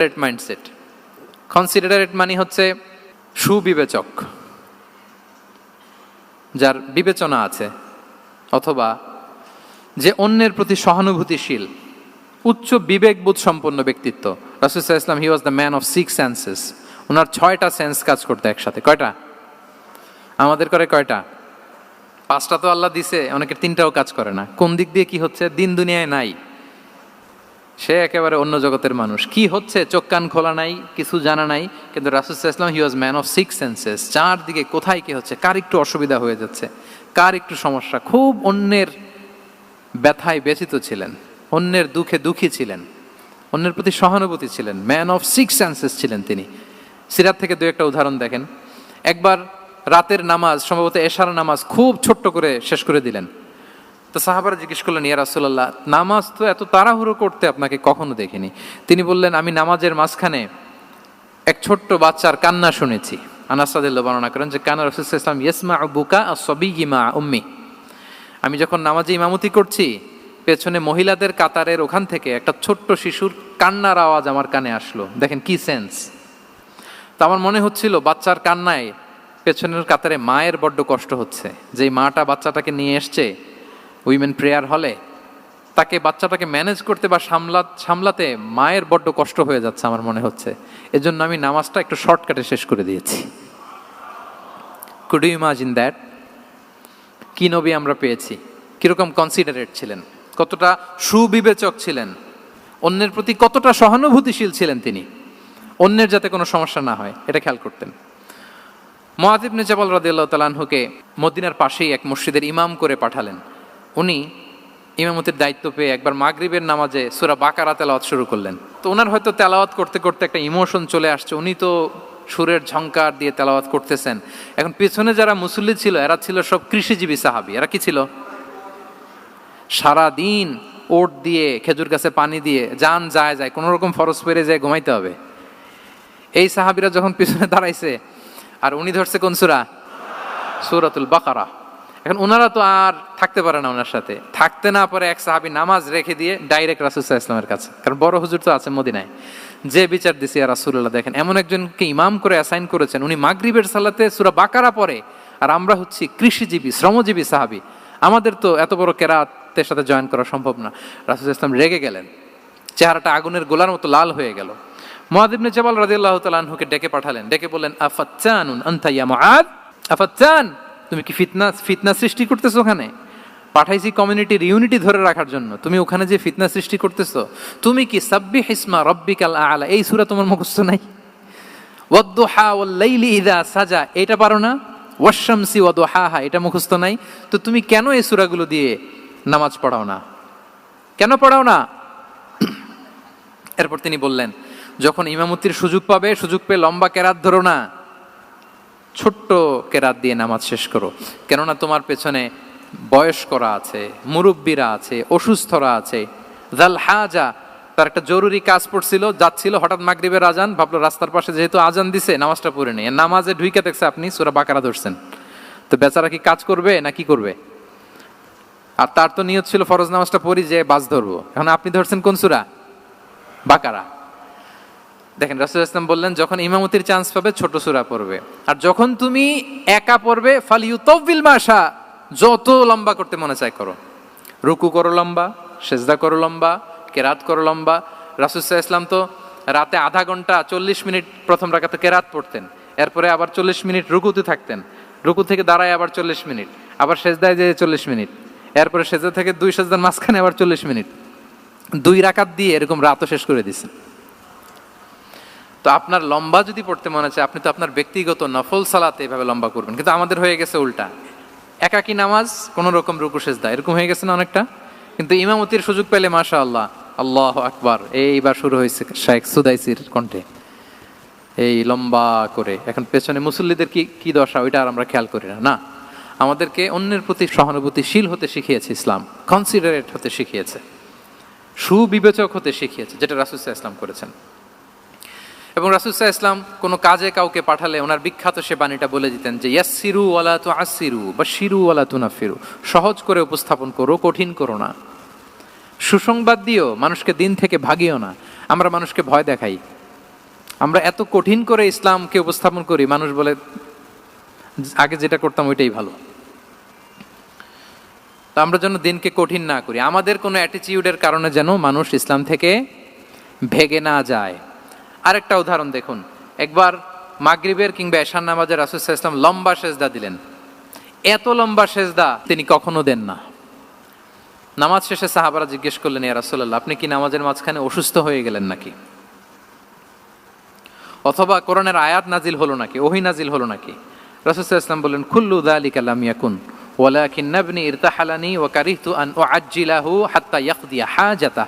Considerate mindset considerate মানে হচ্ছে সুবিবেচক, যার বিবেচনা আছে, অথবা যে অন্যের প্রতি সহানুভূতিশীল, উচ্চ বিবেকবোধ সম্পন্ন ব্যক্তিত্ব। রাসুসাহ ইসলাম he was the man of six senses ওনার ছয়টা সেন্স কাজ করতে একসাথে। কয়টা? আমাদের করে কয়টা? পাঁচটা তো আল্লাহ দিছে, অনেকের তিনটাও কাজ করে না। কোন দিক দিয়ে কি হচ্ছে? দিন দুনিয়ায় নাই। সে একেবারে অন্য জগতের মানুষ। কি হচ্ছে? চোখ কান খোলা নাই, কিছু জানা নাই, কিন্তু রাসুসাহ ইসলাম he was man of six senses চারদিকে কোথায় কি হচ্ছে? কার একটু অসুবিধা হয়ে যাচ্ছে? কার একটু সমস্যা? খুব অন্যের ব্যথায় ব্যথিত ছিলেন। অন্যের দুঃখে দুঃখী ছিলেন। অন্যের প্রতি সহানুভূতি ছিলেন। ম্যান অফ সিক্স সেন্সেস ছিলেন তিনি। সিরাত থেকে দু একটা উদাহরণ দেখেন। একবার রাতের নামাজ, সম্ভবত এশার নামাজ খুব ছোট্ট করে শেষ করে দিলেন। তো সাহাবারা জিজ্ঞেস করলেন, ইয়া রাসুল্লাহ নামাজ তো এত তাড়াহুড়ো করতে আপনাকে কখনো দেখিনি। তিনি বললেন, আমি নামাজের মাঝখানে এক ছোট্ট বাচ্চার কান্না শুনেছি। আনাসাদিল্লা বর্ণনা করেন যে, কানা রসুল ইসলাম ইয়েসমা বুকা সবই সবিগিমা উম্মি। আমি যখন নামাজে ইমামতি করছি, পেছনে মহিলাদের কাতারের ওখান থেকে একটা ছোট্ট শিশুর কান্নার আওয়াজ আমার কানে আসলো। দেখেন কি সেন্স। তো আমার মনে হচ্ছিল, বাচ্চার কান্নায় পেছনের কাতারে মায়ের বড্ড কষ্ট হচ্ছে। যেই মাটা বাচ্চাটাকে নিয়ে এসছে উইমেন প্রেয়ার হলে তাকে, বাচ্চাটাকে ম্যানেজ করতে বা সামলা, সামলাতে মায়ের বড্ড কষ্ট হয়ে যাচ্ছে আমার মনে হচ্ছে। এজন্য আমি নামাজটা একটু শর্টকাটে শেষ করে দিয়েছি। কুড ইউ ইমাজিন দ্যাট কি নবী আমরা পেয়েছি? কীরকম কনসিডারেট ছিলেন? কতটা সুবিবেচক ছিলেন? অন্যের প্রতি কতটা সহানুভূতিশীল ছিলেন তিনি? অন্যের যাতে কোনো সমস্যা না হয়, এটা খেয়াল করতেন। মহাদিবনে জবাল রাদিল্লাহ তালাহুকে মদিনার পাশেই এক মসজিদের ইমাম করে পাঠালেন। উনি ইমামতির দায়িত্ব পেয়ে একবার মাগরিবের নামাজে সুরা বাকারা তেলাওয়াত শুরু করলেন। তো ওনার হয়তো তেলাওয়াত করতে করতে একটা ইমোশন চলে আসছে। উনি তো সুরের ঝঙ্কার দিয়ে তেলাওয়াত করতেছেন। এখন পিছনে যারা মুসল্লি ছিল, এরা ছিল সব কৃষিজীবী সাহাবি। এরা কি ছিল? সারা দিন ওট দিয়ে, খেজুর গাছে পানি দিয়ে, যান যায় যায়, কোনো রকম ফরস পেরে যায় ঘুমাইতে হবে। এই সাহাবিরা যখন পিছনে দাঁড়াইছে, আর উনি ধরছে কোন সুরা? সুরাতুল বাকারা। এখন ওনারা তো আর থাকতে পারে না ওনার সাথে। থাকতে না পারে এক সাহাবি নামাজ রেখে দিয়ে ডাইরেক্ট রাসুসাহ ইসলামের কাছে। কারণ বড় হুজুর তো আছে মদিনায়। যে বিচার দিছি আর রাসুল্লাহ দেখেন, এমন একজনকে ইমাম করে অ্যাসাইন করেছেন। উনি মাগরিবের সালাতে সুরা বাকারা পরে আর আমরা হচ্ছি কৃষিজীবী, শ্রমজীবী সাহাবি। আমাদের তো এত বড় কেরাতের সাথে জয়েন করা সম্ভব না। রাসুল ইসলাম রেগে গেলেন। চেহারাটা আগুনের গোলার মতো লাল হয়ে গেল। মহাদিবনে জবাল রাদিল্লাহ তালাহুকে ডেকে পাঠালেন। ডেকে বললেন মহাদ আফাচ্চান তুমি কি ফিতনা ফিতনা সৃষ্টি করতেছো ওখানে? পাঠাইছি কমিউনিটির ইউনিটি ধরে রাখার জন্য। তুমি ওখানে যে ফিতনা সৃষ্টি করতেছো, তুমি কি সাব্বি হিসমা রব্বিকাল আলা? এই সুরা তোমার মুখস্থ নাই। ওয়াদ্দুহা ওয়াল্লাইলি ইদা সাজা। এটা পারো না? ওয়াশামসি ওয়াদুহাহা এটা মুখস্থ নাই। তো তুমি কেন এই সূরাগুলো দিয়ে নামাজ পড়াও না? কেন পড়াও না? এরপর তিনি বললেন, যখন ইমামতির সুযোগ পাবে, সুযোগ পেয়ে লম্বা কেরাত ধরো না। ছোট্ট কেরাত দিয়ে নামাজ শেষ করো। কেননা তোমার পেছনে বয়স্করা আছে, মুরব্বীরা আছে, অসুস্থরা আছে। জাল হাজা, তার একটা জরুরি কাজ পড়ছিল, যাচ্ছিল হঠাৎ মাগরিবের আজান, ভাবলো রাস্তার পাশে যেহেতু আজান দিছে, নামাজটা পড়ে নেই। নামাজে ঢুইকে দেখছে আপনি সুরা বাকারা ধরছেন। তো বেচারা কি কাজ করবে না কি করবে? আর তার তো নিয়ত ছিল ফরজ নামাজটা পড়ি যে বাস ধরবো। এখন আপনি ধরছেন কোন সুরা? বাকারা। দেখেন, রাসুল ইসলাম বললেন, যখন ইমামতির চান্স পাবে, ছোট সুরা পড়বে। আর যখন তুমি একা পড়বে ফালিউ তব্বিল মাসা যত লম্বা করতে মনে চায় করো। রুকু করো লম্বা, সেজদা করো লম্বা, কেরাত করো লম্বা। রাসুসাহ ইসলাম তো রাতে আধা ঘণ্টা চল্লিশ মিনিট প্রথম রাখাতে কেরাত পড়তেন। এরপরে আবার চল্লিশ মিনিট রুকুতে থাকতেন। রুকু থেকে দাঁড়ায় আবার চল্লিশ মিনিট, আবার সেজদায় যেয়ে চল্লিশ মিনিট। এরপরে সেজদা থেকে দুই সেজদার মাঝখানে আবার চল্লিশ মিনিট। দুই রাকাত দিয়ে এরকম রাতও শেষ করে দিয়েছেন। তো আপনার লম্বা যদি পড়তে মনে চায়, আপনি তো আপনার ব্যক্তিগত নফল সালাতে এভাবে লম্বা করবেন। কিন্তু আমাদের হয়ে গেছে উল্টা। একাকি নামাজ, কোন রকম রুকু, সেজদা, এরকম হয়ে গেছে না অনেকটা? কিন্তু ইমামতির সুযোগ পেলে মাশা আল্লাহ আল্লাহ আকবার, এইবার শুরু হয়েছে শাইখ সুদাইসির কণ্ঠে। এই লম্বা করে। এখন পেছনে মুসল্লিদের কি কি দশা, ওইটা আর আমরা খেয়াল করি না না? আমাদেরকে অন্যের প্রতি সহানুভূতিশীল হতে শিখিয়েছে ইসলাম কনসিডারেট হতে শিখিয়েছে, সুবিবেচক হতে শিখিয়েছে, যেটা রাসুসাহ ইসলাম করেছেন। এবং রাসুসাহ ইসলাম কোনো কাজে কাউকে পাঠালে ওনার বিখ্যাত সে বাণীটা বলে দিতেন যে ইয়াসিরু ওয়ালা তু আসিরু বা শিরু ওয়ালা তু না ফিরু সহজ করে উপস্থাপন করো, কঠিন করো না। সুসংবাদ দিও, মানুষকে দিন থেকে ভাগিও না। আমরা মানুষকে ভয় দেখাই। আমরা এত কঠিন করে ইসলামকে উপস্থাপন করি, মানুষ বলে, আগে যেটা করতাম ওইটাই ভালো। তো আমরা যেন দিনকে কঠিন না করি। আমাদের কোনো অ্যাটিচিউডের কারণে যেন মানুষ ইসলাম থেকে ভেগে না যায়। আরেকটা উদাহরণ দেখুন। একবার মাগরিবের কিংবা এশান নামাজের রাসুসাহ ইসলাম লম্বা সেজদা দিলেন। এত লম্বা সেজদা তিনি কখনো দেন না। নামাজ শেষে সাহাবারা জিজ্ঞেস করলেন, ইয়া রাসূলুল্লাহ, আপনি কি নামাজের মাঝখানে অসুস্থ হয়ে গেলেন নাকি? অথবা কোরআনের আয়াত নাজিল হলো নাকি, ওহি নাজিল হলো নাকি? রাসূলুল্লাহ ইসলাম বললেন কুল্লু যালিকা লাম ইয়াকুন, ওয়ালাকিন নাবনি ইরতাহালানি ওয়া কারিহতু আন উআজ্জিলাহু হাত্তা ইয়াকদিয়া হাজাতা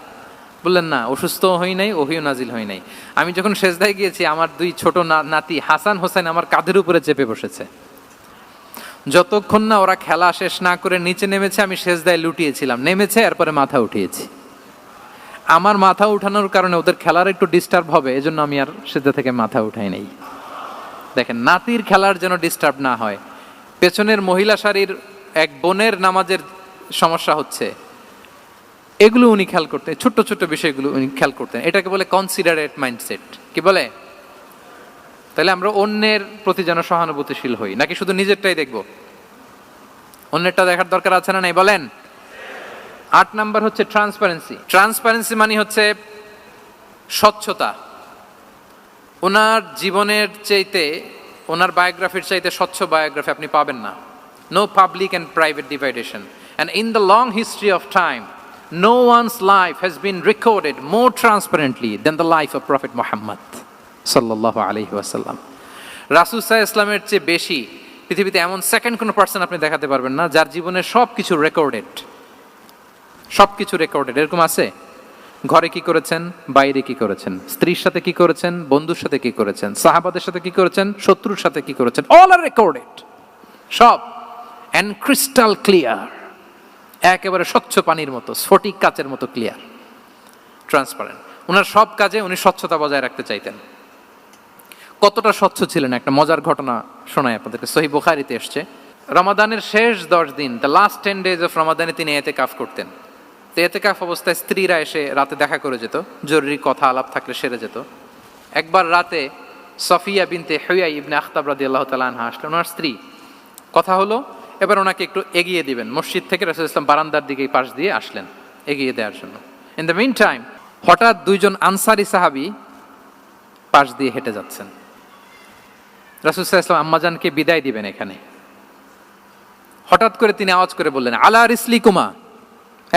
বললেন, না অসুস্থ হই নাই, ওহিও নাজিল হই নাই। আমি যখন সেজদায় গিয়েছি, আমার দুই ছোট নাতি হাসান হোসেন আমার কাঁধের উপরে চেপে বসেছে। যতক্ষণ না ওরা খেলা শেষ না করে নিচে নেমেছে, আমি সেজদায় লুটিয়েছিলাম। নেমেছে, এরপরে মাথা উঠিয়েছি। আমার মাথা উঠানোর কারণে ওদের খেলার একটু ডিস্টার্ব হবে, এজন্য আমি আর সেজদা থেকে মাথা উঠাই নাই। দেখেন, নাতির খেলার যেন ডিস্টার্ব না হয়। পেছনের মহিলা শাড়ির এক বোনের নামাজের সমস্যা হচ্ছে। এগুলো উনি খেয়াল করতেন, ছোট্ট ছোট্ট বিষয়গুলো উনি খেয়াল করতেন। এটাকে বলে কনসিডারেট মাইন্ডসেট কি বলে? তাহলে আমরা অন্যের প্রতি যেন সহানুভূতিশীল হই। নাকি শুধু নিজেরটাই দেখব? অন্যেরটা দেখার দরকার আছে না নাই? বলেন। আট নাম্বার হচ্ছে ট্রান্সপারেন্সি ট্রান্সপারেন্সি মানে হচ্ছে স্বচ্ছতা। ওনার জীবনের চাইতে, ওনার বায়োগ্রাফির চাইতে স্বচ্ছ বায়োগ্রাফি আপনি পাবেন না। No public and private divideation and in the long history of time no one's life has been recorded more transparently than the life of prophet Muhammad সাল্লাহ আলহি ওয়াসাল্লাম রাসুসাহ ইসলামের চেয়ে বেশি পৃথিবীতে এমন সেকেন্ড কোনো পার্সন আপনি দেখাতে পারবেন না যার জীবনে সব কিছু রেকর্ডেড সব কিছু রেকর্ডেড এরকম আছে? ঘরে কি করেছেন? বাইরে কি করেছেন? স্ত্রীর সাথে কি করেছেন? বন্ধুর সাথে কি করেছেন? সাহাবাদের সাথে কি করেছেন? শত্রুর সাথে কি করেছেন? অল আর রেকর্ডেড সব। অ্যান্ড ক্রিস্টাল ক্লিয়ার একেবারে স্বচ্ছ পানির মতো, স্ফটিক কাচের মতো ক্লিয়ার ট্রান্সপারেন্ট ওনার সব কাজে উনি স্বচ্ছতা বজায় রাখতে চাইতেন। কতটা স্বচ্ছ ছিলেন একটা মজার ঘটনা শোনায় আপনাদেরকে। সহি বুখারিতে এসছে, রমাদানের শেষ দশ দিন the last ten days of রমাদানে তিনি এতে কাফ করতেন। তো এতে কাফ অবস্থায় স্ত্রীরা এসে রাতে দেখা করে যেত, জরুরি কথা আলাপ থাকলে সেরে যেত। একবার রাতে সফিয়া বিনতে হইয়া ইবনে আখতাব রাদি আল্লাহ তালাহা আসলেন। ওনার স্ত্রী, কথা হলো এবার ওনাকে একটু এগিয়ে দিবেন। মসজিদ থেকে রসুল ইসলাম বারান্দার দিকে পাশ দিয়ে আসলেন, এগিয়ে দেওয়ার জন্য। ইন দ্য মিন টাইম হঠাৎ দুইজন আনসারি সাহাবি পাশ দিয়ে হেঁটে যাচ্ছেন। রাসুল ইসলাম আম্মাজানকে বিদায় দিবেন এখানে। হঠাৎ করে তিনি আওয়াজ করে বললেন, আলা রিসলি কুমা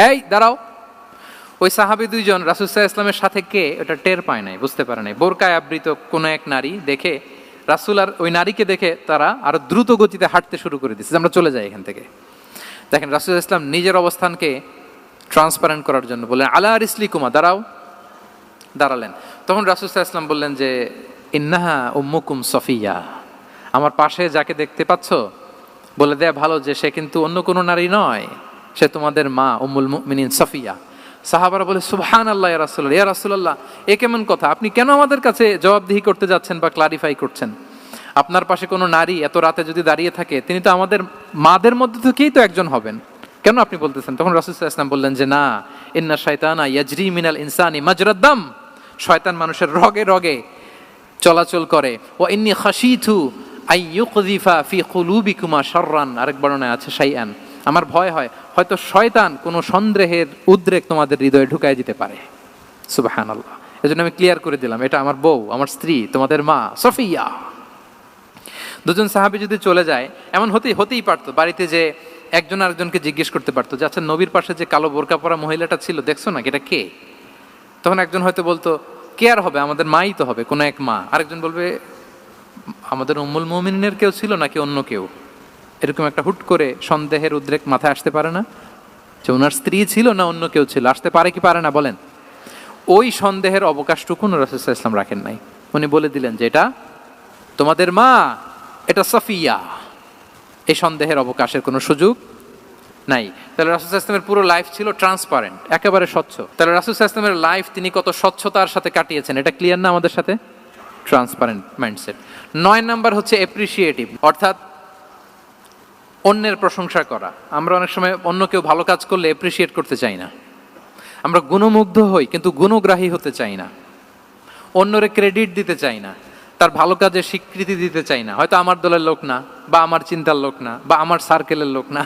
এই, দাঁড়াও। ওই সাহাবি দুইজন রাসুসাহ ইসলামের সাথে কে? ওটা টের পায় নাই, বুঝতে পারে নাই। বোরকায় আবৃত কোনো এক নারী দেখে রাসুল আর ওই নারীকে দেখে তারা আরও দ্রুত গতিতে হাঁটতে শুরু করে দিচ্ছে আমরা চলে যাই এখান থেকে। দেখেন, রাসুল ইসলাম নিজের অবস্থানকে ট্রান্সপারেন্ট করার জন্য বললেন, আলা রিসলি কুমা দাঁড়াও, দাঁড়ালেন। তখন রাসুসাহ ইসলাম বললেন যে, ইন্নাহা উম্মুকুম সফিয়া আমার পাশে যাকে দেখতে পাচ্ছ বলে দেয়া ভালো যে সে কিন্তু অন্য কোনো নারী নয়, সে তোমাদের মা, উম্মুল মুমিনিন সফিয়া। সাহাবারা বলে সুবহান আল্লাহ ইয়া রাসূলুল্লাহ। ইয়া রাসূলুল্লাহ, এ কেমন কথা? আপনি কেন আমাদের কাছে জবাবদিহি করতে যাচ্ছেন বা ক্লারিফাই করছেন? আপনার পাশে কোনো নারী এত রাতে যদি দাঁড়িয়ে থাকে, তিনি তো আমাদের মাদের মধ্যে থেকেই তো একজন হবেন। কেন আপনি বলতেছেন? তখন রাসূল আলাইহি বললেন যে, না, ইন্না শাইতানা ইয়াজরি মিনাল ইনসানি মাজরাদ্দাম শয়তান মানুষের রগে রগে চলাচল করে। ও ইন্নি খাসিথু আই ইউকযিফা ফি কুলুবিকুমা শাররান। আরেক বর্ণনায় আছে, শাইআন। আমার ভয় হয়, হয়তো শয়তান কোনো সন্দেহের উদ্রেক তোমাদের হৃদয়ে ঢুকায় দিতে পারে। সুবহানাল্লাহ। এজন্য আমি ক্লিয়ার করে দিলাম, এটা আমার বউ, আমার স্ত্রী, তোমাদের মা, সফিয়া। দুজন সাহাবী যদি চলে যায়, এমন হতেই হতেই পারতো, বাড়িতে যে একজন আরেকজনকে জিজ্ঞেস করতে পারতো যে আচ্ছা নবীর পাশে যে কালো বোরকা পরা মহিলাটা ছিল, দেখছ না এটা কে? তখন একজন হয়তো বলতো, কে আর হবে? আমাদের মাই তো হবে, কোনো এক মা। আরেকজন বলবে, আমাদের উম্মুল মুমিনের কেউ ছিল নাকি অন্য কেউ? এরকম একটা হুট করে সন্দেহের উদ্রেক মাথায় আসতে পারে না? যে ওনার স্ত্রী ছিল না অন্য কেউ ছিল, আসতে পারে কি পারে না বলেন। ওই সন্দেহের অবকাশটুকু রসুল্লাহ ইসলাম রাখেন নাই। উনি বলে দিলেন যে এটা তোমাদের মা, এটা সফিয়া। এই সন্দেহের অবকাশের কোনো সুযোগ নাই। তাহলে রাসুল ইসলামের পুরো লাইফ ছিল ট্রান্সপারেন্ট একেবারে স্বচ্ছ। তাহলে রাসুল ইসলামের লাইফ তিনি কত স্বচ্ছতার সাথে কাটিয়েছেন, এটা ক্লিয়ার না আমাদের সাথে? ট্রান্সপারেন্ট মাইন্ডসেট নয় নাম্বার হচ্ছে অ্যাপ্রিসিয়েটিভ অর্থাৎ অন্যের প্রশংসা করা। আমরা অনেক সময় অন্য কেউ ভালো কাজ করলে এপ্রিসিয়েট করতে চাই না। আমরা গুণমুগ্ধ হই, কিন্তু গুণগ্রাহী হতে চাই না। অন্যরে ক্রেডিট দিতে চাই না। তার ভালো কাজে স্বীকৃতি দিতে চাই না। হয়তো আমার দলের লোক না, বা আমার চিন্তার লোক না, বা আমার সার্কেলের লোক না।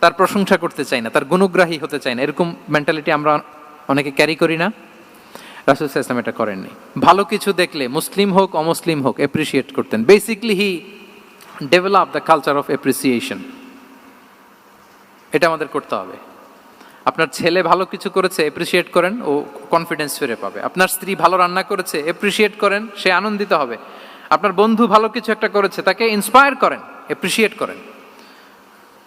তার প্রশংসা করতে চাই না, তার গুণগ্রাহী হতে চাই না। এরকম মেন্টালিটি আমরা অনেকে ক্যারি করি না। রাসুল ইসলাম এটা করেননি। ভালো কিছু দেখলে, মুসলিম হোক, অমুসলিম হোক অ্যাপ্রিসিয়েট করতেন। Basically he develop the culture of appreciation এটা আমাদের করতে হবে। আপনার ছেলে ভালো কিছু করেছে এপ্রিসিয়েট করেন, ও কনফিডেন্স ফিরে পাবে। আপনার স্ত্রী ভালো রান্না করেছে এপ্রিসিয়েট করেন, সে আনন্দিত হবে। আপনার বন্ধু ভালো কিছু একটা করেছে, তাকে ইন্সপায়ার করেন এপ্রিসিয়েট করেন।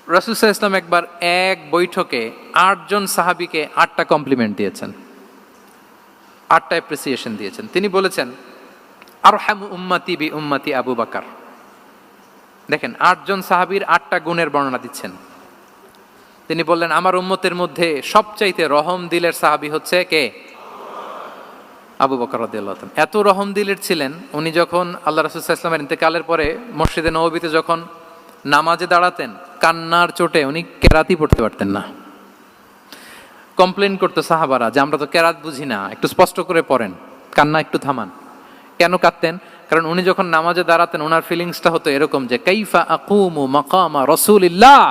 রাসুসাহ ইসলাম একবার এক বৈঠকে আটজন সাহাবিকে আটটা কমপ্লিমেন্ট দিয়েছেন। আটটা অ্যাপ্রিসিয়েশন দিয়েছেন। তিনি বলেছেন আর হ্যাম উম্মাতি বি উম্মাতি আবু বাকার। দেখেন, আটজন সাহাবীর আটটা গুণের বর্ণনা দিচ্ছেন। তিনি বললেন, আমার উম্মতের মধ্যে সবচাইতে রহম দিলের সাহাবি হচ্ছে কে? আবু বকর এত রহম দিলের ছিলেন, উনি যখন আল্লাহ রাসূল সাল্লাল্লাহু আলাইহি ওয়াসাল্লামের ইন্তেকালের পরে মসজিদে নববীতে যখন নামাজে দাঁড়াতেন, কান্নার চোটে উনি কেরাতি পড়তে পারতেন না। কমপ্লেন করতো সাহাবারা যে, আমরা তো কেরাত বুঝি না, একটু স্পষ্ট করে পড়েন, কান্না একটু থামান। কেন কাঁদতেন? কারণ উনি যখন নামাজে দাঁড়াতেন ওনার ফিলিংসটা হতো এরকম যে, কাইফা আকুমু মাকামা রসুলিল্লাহ?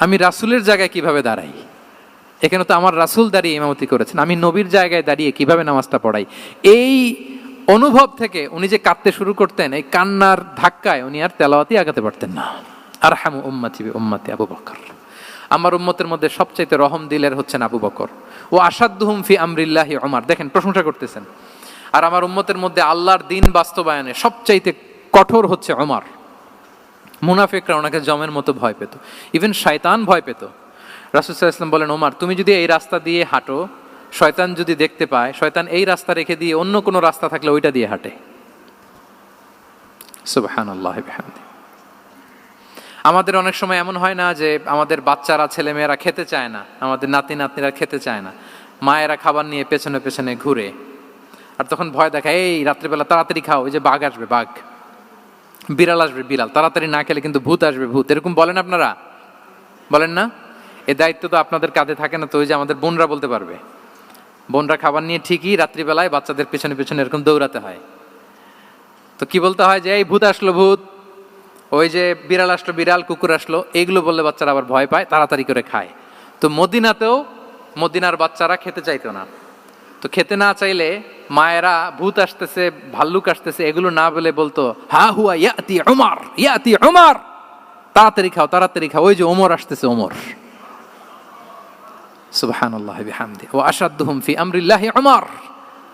আমি রাসূলের জায়গায় কীভাবে দাঁড়াই? এখানে তো আমার রাসূল দাঁড়িয়ে ইমামতি করেছেন, আমি নবীর জায়গায় দাঁড়িয়ে কীভাবে নামাজটা পড়াই? এই অনুভব থেকে উনি যে কাঁদতে শুরু করতেন, এই কান্নার ধাক্কায় উনি আর তেলাওয়াতি আগাতে পারতেন না। আর হামু উম্মাতি উম্মাতি আবু বকর। আমার উম্মতের মধ্যে সবচাইতে রহম দিলের হচ্ছেন আবু বকর। ও আসাদ্দুহুম ফি আমরিল্লাহি ওমর দেখেন, প্রশংসা করতেছেন। আর আমার উম্মতের মধ্যে আল্লাহর দিন বাস্তবায়নে সবচাইতে কঠোর হচ্ছে ওমর। মুনাফিকরা ওনাকে জমের মতো ভয় পেত। ইভেন শয়তান ভয় পেত। রাসুসাহ ইসলাম বলেন, ওমার, তুমি যদি এই রাস্তা দিয়ে হাঁটো, শয়তান যদি দেখতে পায়, শয়তান এই রাস্তা রেখে দিয়ে অন্য কোনো রাস্তা থাকলে ওইটা দিয়ে হাঁটে। আমাদের অনেক সময় এমন হয় না যে আমাদের বাচ্চারা, ছেলেমেয়েরা খেতে চায় না। আমাদের নাতি নাতনিরা খেতে চায় না। মায়েরা খাবার নিয়ে পেছনে পেছনে ঘুরে। আর তখন ভয় দেখায় এই, রাত্রিবেলা তাড়াতাড়ি খাও ওই যে বাঘ আসবে, বাঘ। বিড়াল আসবে, বিড়াল। তাড়াতাড়ি না খেলে কিন্তু ভূত আসবে, ভূত। এরকম বলেন আপনারা? বলেন না? এ দায়িত্ব তো আপনাদের কাঁধে থাকে না, তো ওই যে আমাদের বোনরা বলতে পারবে। বোনরা খাবার নিয়ে ঠিকই রাত্রিবেলায় বাচ্চাদের পেছনে পেছনে এরকম দৌড়াতে হয়। তো কি বলতে হয় যে, এই, ভূত আসলো, ভূত। ওই যে বিড়াল আসলো, বিড়াল, কুকুর আসলো। এইগুলো বললে বাচ্চারা আবার ভয় পায়, তাড়াতাড়ি করে খায়। তো মদিনাতেও মদিনার বাচ্চারা খেতে চাইতো না। তো খেতে না চাইলে মায়েরা ভূত আসতেছে, ভাল্লুক আসতেছে, এগুলো না বলে বলতো, হা হুয়া ইয়াতি ওমর ইয়াতি ওমর তাড়াতাড়ি খাও তাড়াতাড়ি খাও, ওই যে ওমর আসতেছে, ওমর। সুবহানাল্লাহ বিহামদি। ও আসাদ্দুহুম ফি আমরিল্লাহি ওমর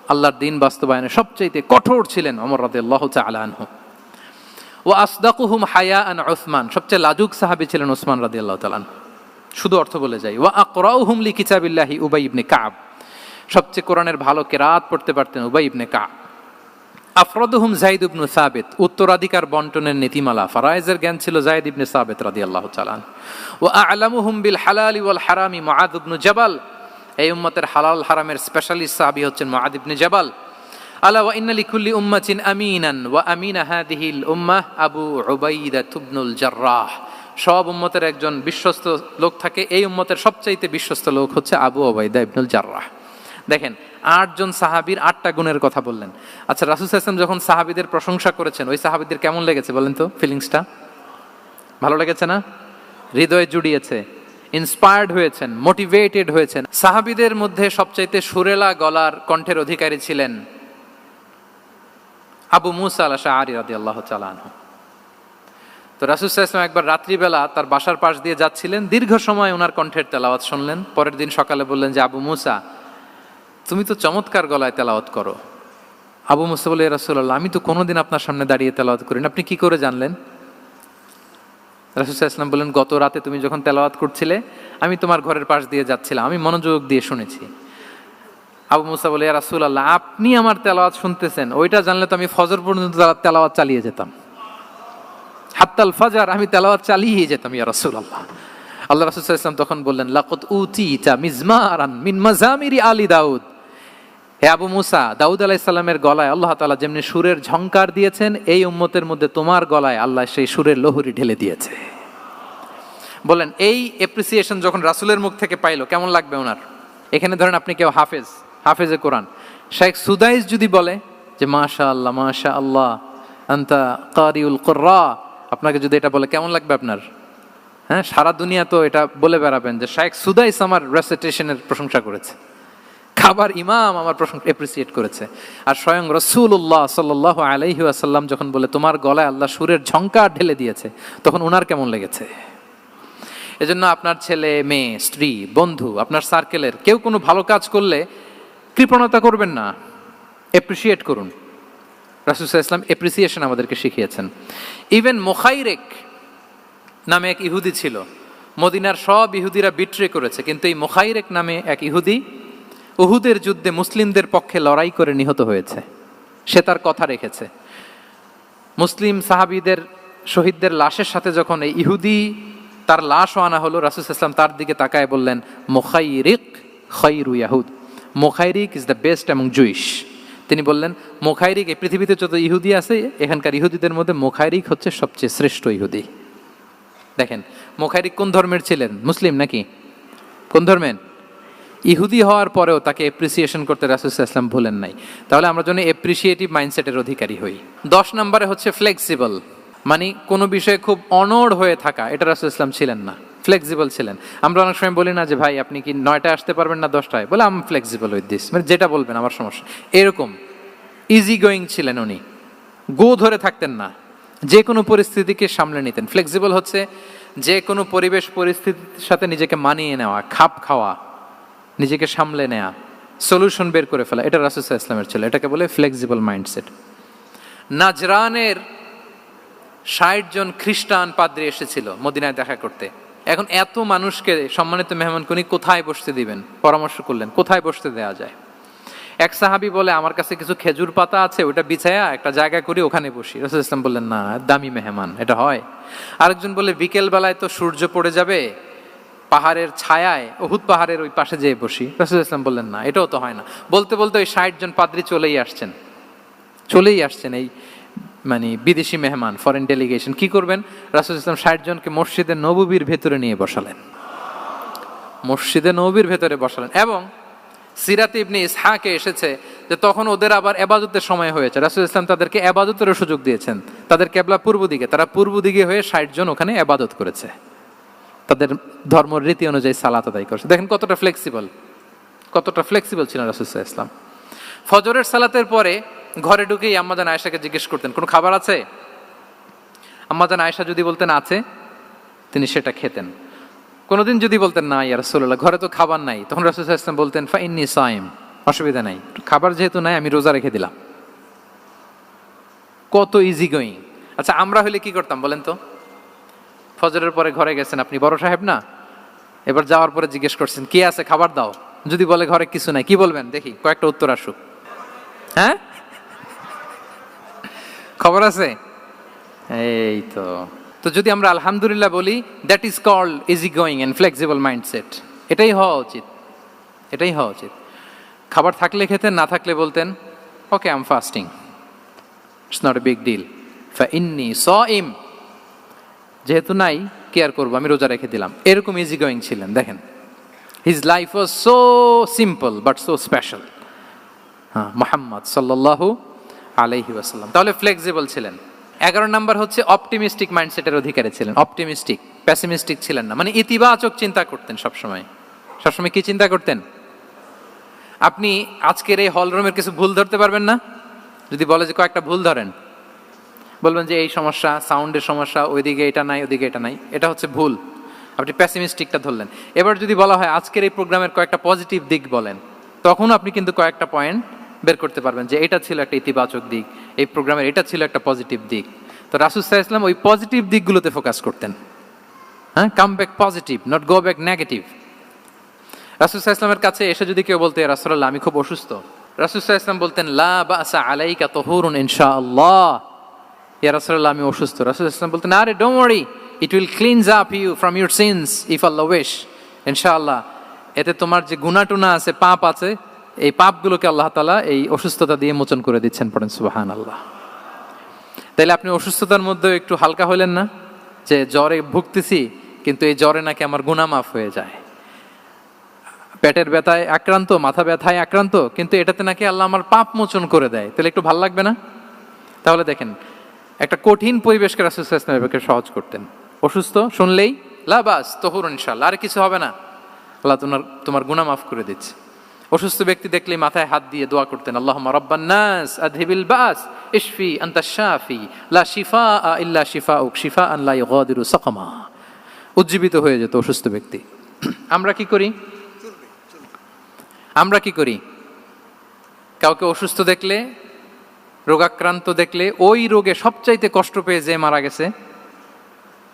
আল্লাহর দিন বাস্তবায়নে সবচাইতে কঠোর ছিলেন ওমর রাদিয়াল্লাহু তাআলা আনহু। ও আসদাকুহুম হায়া আন উসমান, সবচেয়ে লাজুক সাহাবী ছিলেন ওসমান রাদিয়াল্লাহু তাআলা আনহু। শুধু অর্থ বলে যাই। ওয়া আকরাউহুম লি কিতাবিল্লাহি উবাই ইবনে কাব। সবচেয়ে কোরআনের ভালো কেরাত পড়তে পারতেন উবাই ইবনে কাব। আফরদুহুম জাইদ ইবনু সাবিত, উত্তরাধিকার বন্টনের নীতিমালা, ফারায়েজের জ্ঞান ছিল জাইদ ইবনে সাবিত রাদিয়াল্লাহু আল্লাহ চালান ও আ'লামুহুম বিল হালালি ওয়াল হারামি মুআদ ইবনু জাবাল। এই উম্মতের হালাল হারামের স্পেশালিস্ট সাহাবী হচ্ছেন মুআদ ইবনে জাবাল। আলা ওয়া ইন্না লিকুল্লি উম্মাতিন আমিনান ওয়া আমিনা হাদিহিল উম্মাহ আবু উবাইদা ইবনুল জাররাহ। সব উম্মতের একজন বিশ্বস্ত লোক থাকে, এই উম্মতের সবচাইতে বিশ্বস্ত লোক হচ্ছে আবু ওবাইদা ইবনুল জাররাহ। দেখেন, আটজন সাহাবীর আটটা গুণের কথা বললেন। আচ্ছা রাসুল ইসলাম যখন সাহাবীদের প্রশংসা করেছেন, ওই সাহাবীদের কেমন লেগেছে বলেন তো ফিলিংসটা ভালো লেগেছে না? হৃদয়ে জুড়িয়েছে ইন্সপায়ার্ড হয়েছেন মোটিভেটেড হয়েছেন। সাহাবীদের মধ্যে সবচাইতে সুরেলা গলার কণ্ঠের অধিকারী ছিলেন আবু মুসা আল শাহরি রাদি আল্লাহ চালানহ তো রাসুসাল্লাম একবার রাত্রিবেলা তার বাসার পাশ দিয়ে যাচ্ছিলেন, দীর্ঘ সময় ওনার কণ্ঠের তেলাওয়াত শুনলেন, পরের দিন সকালে বললেন যে, আবু মুসা তুমি তো চমৎকার গলায় তেলাওয়াত করো। আবু মুসা বলে রাসুল্লাহ আমি তো কোনোদিন আপনার সামনে দাঁড়িয়ে তেলাওয়াত করি না। আপনি কি করে জানলেন? রাসুসাহ ইসলাম বললেন, গত রাতে তুমি যখন তেলাওয়াত করছিলে, আমি তোমার ঘরের পাশ দিয়ে যাচ্ছিলাম। আমি মনোযোগ দিয়ে শুনেছি। আবু মুসা বলে আল্লাহ আপনি আমার তেলাওয়াত শুনতেছেন। ওইটা জানলে তো আমি ফজর পর্যন্ত তেলাওয়াত চালিয়ে যেতাম। হাত্তাল ফাজার, আমি তেলাওয়াত চালিয়ে যেতাম, ইয়া রাসুল আল্লাহ আল্লাহ রাসুল ইসলাম তখন বললেন লাকত উতিতা মিজমারান মিন মাজামিরি আলী দাউদ। হে আবু মুসা, দাউদ আলাইসাল্লামের গলায় আল্লাহ তালা যেমনি সুরের ঝংকার দিয়েছেন, এই উম্মতের মধ্যে তোমার গলায় আল্লাহ সেই সুরের লহরি ঢেলে দিয়েছে। বলেন, এই এপ্রিসিয়েশন যখন রাসুলের মুখ থেকে পাইলো, কেমন লাগবে ওনার? এখানে ধরেন আপনি কেউ হাফেজ, হাফেজে কোরআন। শেখ সুদাইস যদি বলে যে মাশা আল্লাহ মাশা আল্লাহ আন্তা কারিউল কর্রা আপনাকে যদি এটা বলে, কেমন লাগবে আপনার? হ্যাঁ সারা দুনিয়া তো এটা বলে বেড়াবেন যে, শেখ সুদাইস আমার রেসিটেশনের প্রশংসা করেছে। খাবার ইমাম আমার প্রশংসা এপ্রিসিয়েট করেছে। আর স্বয়ং রসুল্লাহ সাল্লাহ আলাইহি আসাল্লাম যখন বলে, তোমার গলায় আল্লাহ সুরের ঝঙ্কার ঢেলে দিয়েছে তখন ওনার কেমন লেগেছে? এজন্য আপনার ছেলে, মেয়ে, স্ত্রী, বন্ধু, আপনার সার্কেলের কেউ কোনো ভালো কাজ করলে কৃপণতা করবেন না। এপ্রিসিয়েট করুন। রাসুসাহ ইসলাম এপ্রিসিয়েশন আমাদেরকে শিখিয়েছেন। ইভেন মোখাইরেক নামে এক ইহুদি ছিল। মদিনার সব ইহুদিরা বিট্রে করেছে, কিন্তু এই মোখাইরেক নামে এক ইহুদি উহুদের যুদ্ধে মুসলিমদের পক্ষে লড়াই করে নিহত হয়েছে। সে তার কথা রেখেছে। মুসলিম সাহাবিদের শহীদদের লাশের সাথে যখন এই ইহুদি তার লাশও আনা হলো, রাসুল ইসলাম তার দিকে তাকায় বললেন, মোখাইরিক খৈরু ইয়াহুদ। মোখাইরিক ইজ দ্য বেস্ট এবং জুইশ তিনি বললেন, মোখাইরিক, এই পৃথিবীতে যত ইহুদি আছে, এখানকার ইহুদিদের মধ্যে মোখাইরিক হচ্ছে সবচেয়ে শ্রেষ্ঠ ইহুদি। দেখেন, মোখাইরিক কোন ধর্মের ছিলেন? মুসলিম নাকি? কোন ধর্মের? ইহুদি হওয়ার পরেও তাকে এপ্রিসিয়েশন করতে রাসুল ইসলাম ভুলেন নাই। তাহলে আমরা জন্য এপ্রিসিয়েটিভ মাইন্ডসেটের অধিকারী হই। দশ নম্বরে হচ্ছে ফ্লেক্সিবল মানে কোনো বিষয়ে খুব অনড় হয়ে থাকা, এটা রাসুল ইসলাম ছিলেন না। ফ্লেক্সিবল ছিলেন। আমরা অনেক সময় বলি না যে, ভাই, আপনি কি নয়টায় আসতে পারবেন না দশটায়? বলে আম ফ্লেক্সিবল উইথ দিস মানে যেটা বলবেন, আমার সমস্যা। এরকম ইজি গোয়িং ছিলেন উনি। গো ধরে থাকতেন না। যে কোনো পরিস্থিতিকে সামলে নিতেন। ফ্লেক্সিবল হচ্ছে যে কোনো পরিবেশ পরিস্থিতির সাথে নিজেকে মানিয়ে নেওয়া, খাপ খাওয়া। নিজেকে সামলে নেয়া সলিউশন বের করে ফেলা। এটা রাসুসা ইসলামের ছিল। এটাকে বলে ফ্লেক্সিবল মাইন্ডসেট নাজরানের ষাট জন খ্রিস্টান পাদ্রী এসেছিল মদিনায় দেখা করতে। এখন এত মানুষকে সম্মানিত মেহমান উনি কোথায় বসতে দিবেন? পরামর্শ করলেন, কোথায় বসতে দেওয়া যায়? এক সাহাবি বলে, আমার কাছে কিছু খেজুর পাতা আছে, ওটা বিছায়া একটা জায়গা করি, ওখানে বসি। রসুল ইসলাম বললেন, না, দামি মেহমান, এটা হয়। আরেকজন বলে বিকেল বেলায় তো সূর্য পড়ে যাবে পাহাড়ের ছায়ায় অহুদ পাহাড়ের ওই পাশে যেয়ে বসি। রসুল ইসলাম বললেন, না, এটাও তো হয় না। বলতে বলতে ওই ষাট জন পাদ্রী চলেই আসছেন। চলেই আসছেন এই মানে বিদেশি মেহমান ফরেন ডেলিগেশন কি করবেন? রাসুল ইসলাম ষাট জনকে মসজিদে নববীর ভেতরে নিয়ে বসালেন। মসজিদে নবীর ভেতরে বসালেন এবং সিরাতে ইবনে ইসহাকে এসেছে যে তখন ওদের আবার এবাদতের সময় হয়েছে। রাসুল ইসলাম তাদেরকে এবাদতেরও সুযোগ দিয়েছেন। তাদের কেবলা পূর্ব দিকে, তারা পূর্ব দিকে হয়ে ষাট জন ওখানে এবাদত করেছে। তাদের ধর্ম রীতি অনুযায়ী সালাত আদায় করছে। দেখেন কতটা ফ্লেক্সিবল কতটা ফ্লেক্সিবল ছিলেন রাসুল ইসলাম ফজরের সালাতের পরে ঘরে ঢুকেই আম্মাজান আয়েশাকে জিজ্ঞেস করতেন, কোনো খাবার আছে? আম্মাজান আয়েশা যদি বলতেন, আছে। তিনি সেটা খেতেন। কোনোদিন যদি বলতেন, না, ইয়া রসুল্লাহ ঘরে তো খাবার নাই। তখন রসুল ইসলাম বলতেন ফাইন্নি সাইম, অসুবিধা নাই। খাবার যেহেতু নাই, আমি রোজা রেখে দিলাম। কত ইজি গোয়িং আচ্ছা আমরা হলে কি করতাম বলেন তো? ফজরের পরে ঘরে গেছেন আপনি? বড় সাহেব না? এবার যাওয়ার পরে জিজ্ঞেস করছেন, কি আছে? খাবার দাও। যদি বলে ঘরে কিছু নাই, কি বলবেন? দেখি, কয়েকটা উত্তর আসুক। হ্যাঁ? খবর আছে? এই তো। তো যদি আমরা আলহামদুলিল্লাহ বলি that is called easy going and flexible mindset এটাই হওয়া উচিত। এটাই হওয়া উচিত। খাবার থাকলে খেতেন, না থাকলে বলতেন okay I'm fasting it's not a big deal ফা ইন্নি স ইম। যেহেতু নাই কেয়ার করব? আমি রোজা রেখে দিলাম। এরকম ইজি গোয়িং ছিলেন, দেখেন। His life was so simple but so special হ্যাঁ মোহাম্মদ সাল্লাল্লাহু আলাইহি ওয়াসাল্লাম। তাহলে ফ্লেক্সিবল ছিলেন। এগারো নাম্বার হচ্ছে অপটিমিস্টিক মাইন্ডসেটের অধিকারী ছিলেন। অপটিমিস্টিক প্যাসিমিস্টিক ছিলেন না। মানে ইতিবাচক চিন্তা করতেন সবসময়। সবসময় কি চিন্তা করতেন? আপনি আজকের এই হলরুমের কিছু ভুল ধরতে পারবেন না? যদি বলে যে কয়েকটা ভুল ধরেন। বলবেন যে এই সমস্যা, সাউন্ডের সমস্যা, ওইদিকে এটা নাই, ওইদিকে এটা নাই। এটা হচ্ছে ভুল। আপনি প্যাসিমিস্টিকটা ধরলেন। এবার যদি বলা হয় আজকের এই প্রোগ্রামের কয়েকটা পজিটিভ দিক বলেন, তখন আপনি কিন্তু কয়েকটা পয়েন্ট বের করতে পারবেন যে এটা ছিল একটা ইতিবাচক দিক, এই প্রোগ্রামের এটা ছিল একটা পজিটিভ দিক। তো রাসুল সাহা ইসলাম ওই পজিটিভ দিকগুলোতে ফোকাস করতেন। হ্যাঁ come back positive not go back negative রাসুল সাহা ইসলামের কাছে এসে যদি কেউ বলতে রাসুল্লাহ আমি খুব অসুস্থ। রাসুল সাহা ইসলাম বলতেন, লা বা আসা আলাইকা তহরুন ইনশা আল্লাহ ইয়া রাসুল্লাহ আমি অসুস্থ। রাসুল ইসলাম বলতেন আরে don't worry it will cleanse up you from your sins if Allah wish ইনশাআল্লাহ, এতে তোমার যে গুণাটুনা আছে, পাপ আছে, এই পাপগুলোকে আল্লাহ তালা এই অসুস্থতা দিয়ে মোচন করে দিচ্ছেন পড়েন সুবাহান আল্লাহ তাইলে আপনি অসুস্থতার মধ্যে একটু হালকা হলেন না? যে জ্বরে ভুগতেছি, কিন্তু এই জ্বরে নাকি আমার গুণা মাফ হয়ে যায়। পেটের ব্যথায় আক্রান্ত, মাথা ব্যথায় আক্রান্ত, কিন্তু এটাতে নাকি আল্লাহ আমার পাপ মোচন করে দেয়। তাহলে একটু ভালো লাগবে না? তাহলে দেখেন একটা কঠিন পরিবেশকে রাসুল সহজ করতেন। অসুস্থ শুনলেই লাবাস তহুর ইনশাল্লাহ আর কিছু হবে না। আল্লাহ তোমার তোমার গুনাহ মাফ করে দিচ্ছে। অসুস্থ ব্যক্তি দেখলেই মাথায় হাত দিয়ে দোয়া করতেন আল্লাহ বাস ইশফি আন্তা শাফি লা শিফা ইল্লা শিফা উক শিফা আল্লাহ ইগাদিরু সাকামা। উজ্জীবিত হয়ে যেত অসুস্থ ব্যক্তি। আমরা কি করি? আমরা কি করি? কাউকে অসুস্থ দেখলে রোগাক্রান্ত দেখলে ওই রোগে সবচাইতে কষ্ট পেয়ে যে মারা গেছে,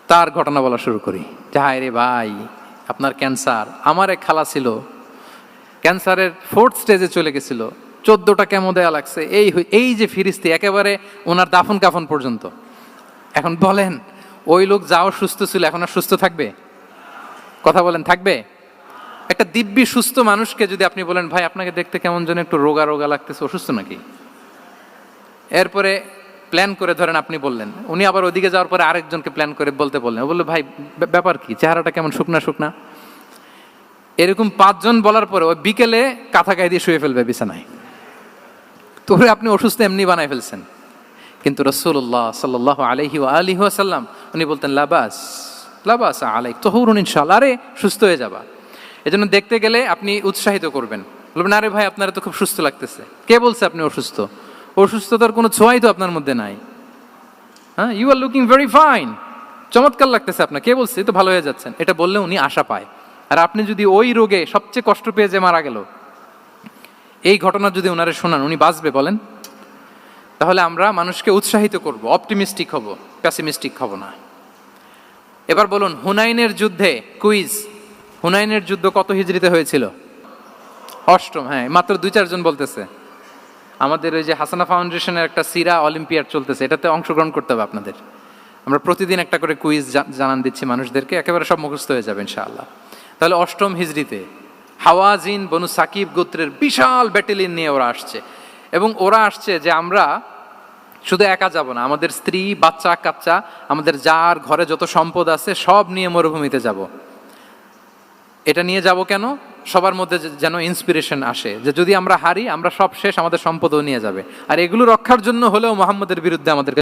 তার ঘটনা বলা শুরু করি। যে রে ভাই, আপনার ক্যান্সার, আমার এক খালা ছিল, ক্যান্সারের ফোর্থ স্টেজে চলে গেছিল। চোদ্দোটা কেমন দেয়া লাগছে, এই এই যে ফিরিস্তি, একেবারে ওনার দাফন কাফন পর্যন্ত। এখন বলেন, ওই লোক যাও সুস্থ ছিল, এখন আর সুস্থ থাকবে? কথা বলেন, থাকবে? একটা দিব্যি সুস্থ মানুষকে যদি আপনি বলেন, ভাই, আপনাকে দেখতে কেমন যেন একটু রোগা রোগা লাগতেছে, অসুস্থ নাকি? এরপরে প্ল্যান করে ধরেন আপনি বললেন। উনি আবার ওদিকে যাওয়ার পরে আরেকজনকে প্ল্যান করে বলতে বললেন। বলল, ভাই ব্যাপার কি? চেহারাটা কেমন? শুকনা শুকনা? এরকম পাঁচজন বলার পরে ওই বিকেলে কাঁথা গায়ে দিয়ে শুয়ে ফেলবে বিছানায়। তো ওরে আপনি অসুস্থ এমনি বানায় ফেলছেন। কিন্তু রসুল্লাহ সাল্লাহ আলহি আলিহি আসাল্লাম উনি বলতেন, লাবাস লাবাস আলাই তহরুন ইনশাল্লাহ আরে, সুস্থ হয়ে যাবা। এজন্য দেখতে গেলে আপনি উৎসাহিত করবেন। বলবেন, আরে ভাই, আপনারা তো খুব সুস্থ লাগতেছে। কে বলছে আপনি অসুস্থ? অসুস্থতার কোনো ছোঁয়াই তো আপনার মধ্যে নাই। হ্যাঁ you are looking very fine চমৎকার লাগতেছে আপনার। কে বলছে? তো ভালো হয়ে যাচ্ছেন। এটা বললে উনি আশা পায়। আর আপনি যদি ওই রোগে সবচেয়ে কষ্ট পেয়ে যে মারা গেল, এই ঘটনা যদি ওনারে শোনান, উনি বাঁচবে বলেন। তাহলে আমরা মানুষকে উৎসাহিত করব অপটিমিস্টিক হব প্যাসিমিস্টিক হব না। এবার বলুন, হুনাইনের যুদ্ধে, কুইজ, হুনাইনের যুদ্ধ কত হিজড়িতে হয়েছিল? অষ্টম হ্যাঁ মাত্র দুই চারজন বলতেছে। আমাদের ওই যে হাসানা ফাউন্ডেশনের একটা সিরা অলিম্পিয়াড চলতেছে, এটাতে অংশগ্রহণ করতে হবে আপনাদের। আমরা প্রতিদিন একটা করে কুইজ জানান দিচ্ছি মানুষদেরকে, একেবারে সব মুখস্থ হয়ে যাবে ইনশাআল্লাহ। তাহলে অষ্টম হিজড়িতে হাওয়াজিন বনু সাকিব গোত্রের বিশাল ব্যাটেলিয়ন নিয়ে ওরা আসছে। এবং ওরা আসছে যে আমরা শুধু একা যাব না, আমাদের স্ত্রী, বাচ্চা, কাচ্চা, আমাদের যার ঘরে যত সম্পদ আছে সব নিয়ে মরুভূমিতে যাব। এটা নিয়ে যাব কেন? সবার মধ্যে যেন ইন্সপিরেশন আসে। যে যদি আমরা হারি, আমরা সব শেষ আমাদের সম্পদও নিয়ে যাবে। আর এগুলো রক্ষার জন্য হলেও মোহাম্মদের বিরুদ্ধে আমাদেরকে